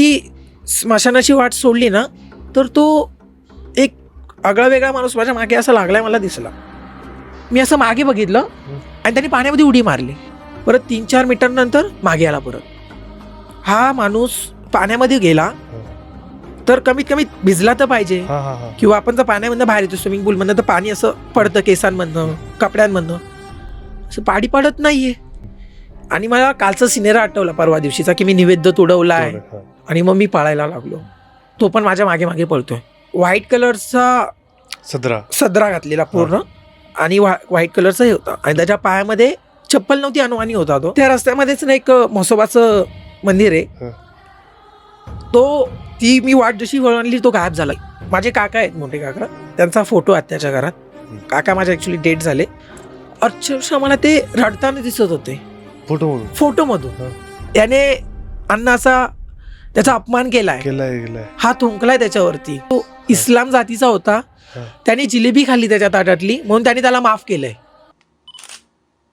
ती स्मशानाची वाट सोडली ना तर तो एक आगळा वेगळा माणूस माझ्या मागे असा लागलाय मला दिसला. मी असं मागे बघितलं आणि त्यांनी पाण्यामध्ये उडी मारली. परत तीन चार मीटर नंतर मागे आला परत. हा माणूस पाण्यामध्ये गेला तर कमीत कमी भिजला तर पाहिजे. किंवा आपण जर पाण्यामधनं बाहेर येतो स्विमिंग पूलमधनं तर पाणी असं पडतं केसांमधनं कपड्यांमधनं. असं पाणी पडत नाहीये. आणि मला कालचा सिनेरा आठवला परवा दिवशीचा की मी निवेद्य तुडवला आहे. आणि मग मी पळायला लागलो. तो पण माझ्या मागे मागे पळतोय. व्हाईट कलरचा सदरा. सदरा घातलेला पूर्ण आणि व्हा- व्हाईट कलरचा हे होता. आणि त्याच्या पायामध्ये चप्पल नव्हती अनुवानी होता तो. त्या रस्त्यामध्येच ना एक म्हसोबाचं मंदिर आहे. तो ती मी वाट जशी वळणली तो गायब झाला. माझे काका आहेत मोठे काका. त्यांचा फोटो आहे त्याच्या घरात. काका माझे ऍक्च्युली डेट झाले. अक्षरशः मला ते रडताना दिसत होते. फोटो फोटोमधून. त्याने अण्णाचा त्याचा अपमान केलाय. केलाय केलाय. हा थुंकलाय त्याच्यावरती. तो इस्लाम जातीचा होता. त्याने जिलेबी खाल्ली त्याच्या ताटातली म्हणून त्याने त्याला माफ केलंय.